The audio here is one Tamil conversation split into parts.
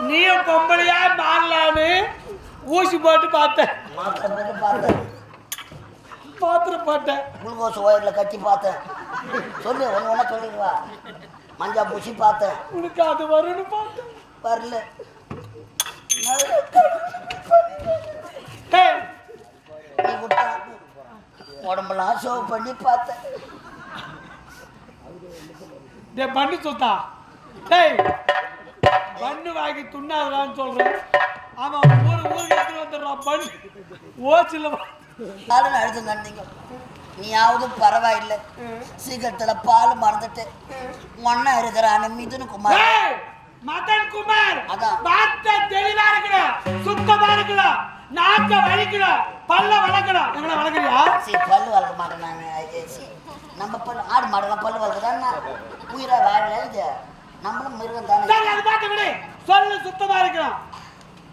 நீயும் பொம்பளையா மாறலான்னு ஊசி போட்டு பார்த்தேன். பார்த்தேன் பாத்திரம் போட்டேன். குளுக்கோஸ் ஒயரில் கட்டி பார்த்தேன். சொல்லு ஒன்று ஒன்றா சொல்லிடுவா. மஞ்சா பூசி பார்த்தேன். உனக்கு அது வரும்னு பார்த்தேன். வரல. உடம்பெல்லாம் ஷோ பண்ணி பார்த்தேன். பண்ணு சுத்தா. டேய். பண்ணு வாங்கி துண்ணாதலான்னு சொல்றேன். ஆமா ஊரு ஊருக்கு எடுத்துட்டு வந்துடுறான் பண்ணு. ஓச்சில காலம் அழுது கண்டீங்க நீயாவது பரவாயில்லை. சீக்கிரத்தில் பால் மறந்துட்டு ஒன்னா இருக்கிறான மிதுனு குமார். மதன் குமார் அதான். வார்த்தை தெளிவா இருக்கணும் சுத்தமா இருக்கணும் நாக்க வலிக்கணும் பல்ல வளர்க்கணும். எங்களை வளர்க்குறியா சரி பல்லு வளர்க்க மாட்டேன் நம்ம பல்லு ஆடு மாடெல்லாம் பல்லு வளர்க்குதான்னா? உயிரா வாழல இது நம்மளும் மிருகம் தானே. சரி அது பார்த்து விடு. சொல்லு சுத்தமா இருக்கணும்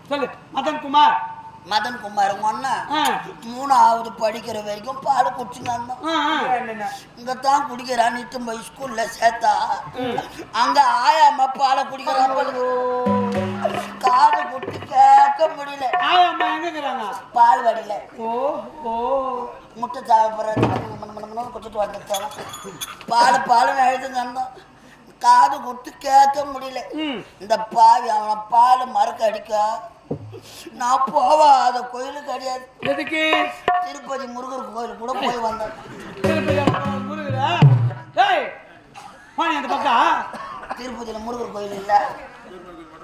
சொல்லு மதன் குமார் மதன் குமார் ஒன்னா. மூணாவது படிக்கிற வரைக்கும் பால் ஆ. இங்க தான் குடிக்கிறான் இட்டு போய் ஸ்கூல்ல சேர்த்தா. அங்க ஆயாம பாலை குடிக்கிறான். காது குட்டி கேட்க முடியல. எங்க பால் வடியில. ஓ ஓ. முட்டை சாப்பிட்றது குடிச்சிட்டு வந்துட்டாங்க பால் பாலுன்னு எழுதுங்க காது குட்டி கேட்க முடியல. இந்த பாவி அவனை பால் மறக்க அடிக்க. நான் போவாத கோயிலுக்கு கிடையாது எதுக்கு? திருப்பதி முருகர் கோயில் கூட போய் வந்தேன். திருப்பதியில் முருகர் கோயில் இல்லை.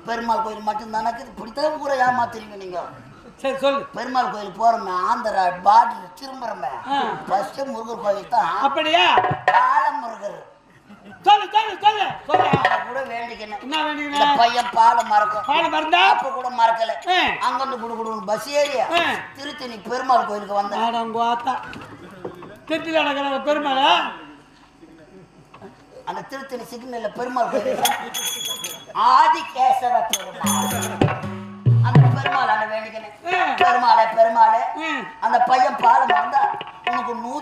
பெருமாள் கோயில் மட்டும்தானே இப்படித்தான் ஊரை ஏமாத்துறீங்க நீங்க. சரி சொல்லு. பெருமாள் கோயில் போறோமே ஆந்திரா பாட்டில் திரும்புறோமே. ஃபர்ஸ்ட் முருகர் கோயில் தான் அப்படியா சொல்லு சொல்லு சொல்லு. சொல்லு. கூட வேண்டிக்கணும் என்ன இந்த வேண்டிக்கிறேன் பையன் பாலை மறக்கும். பால் மறந்தா? அப்ப கூட மறக்கல. அங்கிருந்து குடு குடுன்னு பஸ் ஏறிய. திருத்தணி பெருமாள் கோயிலுக்கு வந்தேன். ஆடங்க ஆத்தா. திருச்சியில் நடக்கிற பெருமாளா? அந்த திருத்தணி சிக்னல்ல பெருமாள் கோயில் ஆதிகேசவ பெருமாள்.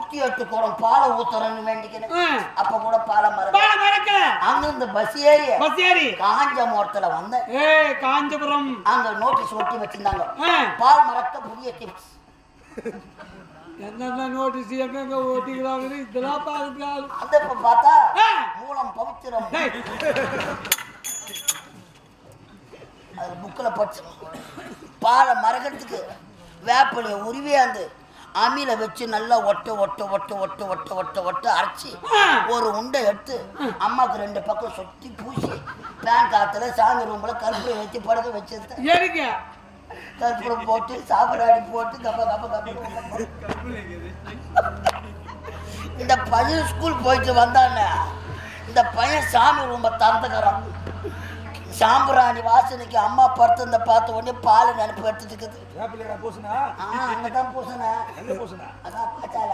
நூத்தி எட்டு குடம் பாலை ஊத்துறன்னு வேண்டிக்கணும் ம். அப்ப கூட பாலை மறக்க. பால் மறக்கல அங்கிருந்து பஸ் ஏறிய பஸ் ஏறி. காஞ்ச மோரத்துல வந்தேன். ஏய் காஞ்சிபுரம். அங்க நோட்டீஸ் ஒட்டி வச்சிருந்தாங்க. பால் மறக்க புதிய டிப்ஸ் என்னென்ன நோட்டீஸ் எங்கெங்க ஓட்டிக்கிறாங்கன்னு இதெல்லாம் பார்க்குறது ஆளு அந்த இப்ப பார்த்தா. மூலம் பவித்திரம். அது புக்கில் படிச்சு பாலை மறக்கிறதுக்கு வேப்பிலைய உருவியாந்து அமில வச்சு நல்லா ஒட்ட ஒட்ட ஒட்ட ஒட்ட ஒட்ட ஒட்ட ஒட்ட அரைச்சி. ஒரு உண்டை எடுத்து அம்மாவுக்கு ரெண்டு பக்கம் சுற்றி பூசி பேன் காத்துல சாமி ரூம்ல கருப்பூரம் வச்சு படுக்க வச்சிருந்தேன். கற்பூரம் போட்டு சாப்பிடாடி போட்டு கப்ப கப்ப கப்ப. இந்த பையன் ஸ்கூல் போயிட்டு வந்தானே. இந்த பையன் சாமி ரூம்ப திறந்துக்கிறான் சாம்பிராணி வாசனைக்கு அம்மா படுத்து பார்த்த உடனே பால் நினைப்பு ஆ அங்கதான் பூசண. அதான் பாச்சால.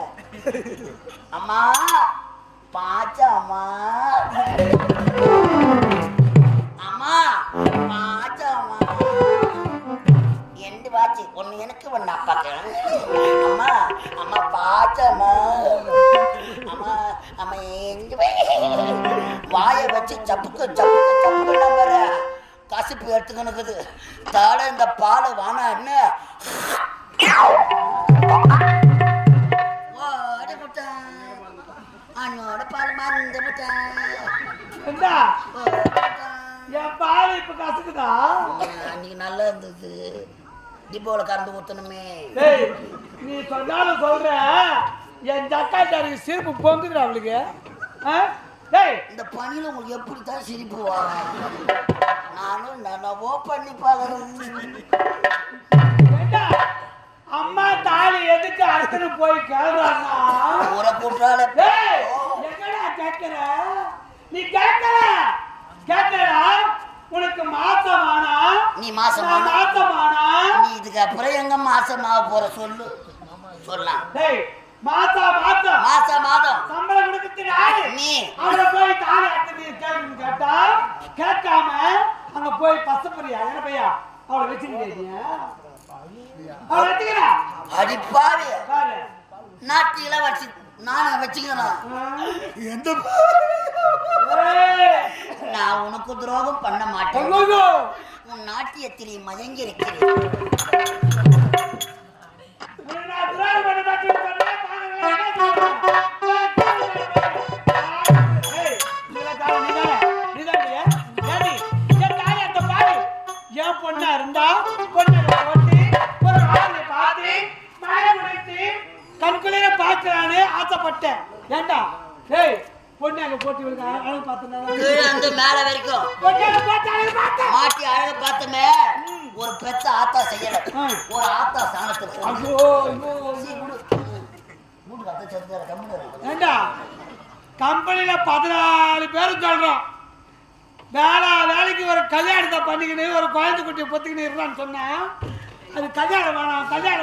அம்மா பாச்சா அம்மா எண்டு வாயை வச்சு சப்புக்கு சப்புக்கு சப்புக்கு நம்புற கசிப்பு எடுத்துக்கணுக்குது தாட இந்த பாலை வானா என்ன? ஓடி விட்டான் அண்ணோட பால் மறந்து விட்டான். என் பால் இப்ப கசக்குதா? அன்னைக்கு நல்லா இருந்தது. டிப்போவில் கறந்து டேய் நீ சொன்னாலும் சொல்ற என் ஜக்காச்சாருக்கு சிரிப்பு பொங்குதுடா அவளுக்கு? டேய். இந்த பணியில் உங்களுக்கு எப்படி தான் சிரிப்பு வரும்? நானும் நனவோ பண்ணி பார்க்குறேன். அம்மா தாலி எதுக்கு அறுத்துட்டு போய் கேள்றாங்க ஊரை கூட்டால எங்கடா கேட்கிற நீ கேட்கல கேட்கலடா உனக்கு மாசமானா? நீ மாசமானா? நான் மாசமானா? நீ இதுக்கு அப்புறம் எங்க மாசமாக போற சொல்லு. சொல்லலாம். டேய் மாசா மாசம் மாசம் மாதம் சம்பளம் கொடுக்கறது யாரு? நீ. அவளை போய் தாலி எடுத்து கேட்கணும்னு கேட்டா கேட்காம அங்க போய் பசப்பறியா என்ன பையா? அவளை வச்சுக்கிறீங்க அவளை வச்சுக்கிறா? அடிப்பாவி பாரு. நாட்டில வச்சு நானே வச்சுக்கலாம் எந்த நான் உனக்கு துரோகம் பண்ண மாட்டேன். உன் நாட்டியத்திலே மயங்கி இருக்கிறேன். பொண்ணா இருந்தா பொண்ணை போட்டு ஒரு ஆளை பார்த்து மழை உடைத்து கண்குளிர பார்க்கலான்னு ஆசைப்பட்டேன். ஏண்டா? ஏய் பொண்ணு அங்க போட்டு விடுங்க. அழகு மேல வரைக்கும். பொண்ணு பார்த்தேன் மாட்டி அழக பார்த்தமே ஒரு பெத்த ஆத்தா செய்யல. ஒரு ஆத்தா சாணத்தில். ஐயோ. ஏண்டா? கம்பெனியில பதினாலு பேர் சொல்றோம். வேலை வேலைக்கு ஒரு கல்யாணத்தை பண்ணிக்கின்னு ஒரு குழந்தை குட்டியை பொத்திக்கினு இருந்தான்னு சொன்னேன் அது கல்யாணம் வேணாம் கல்யாணம்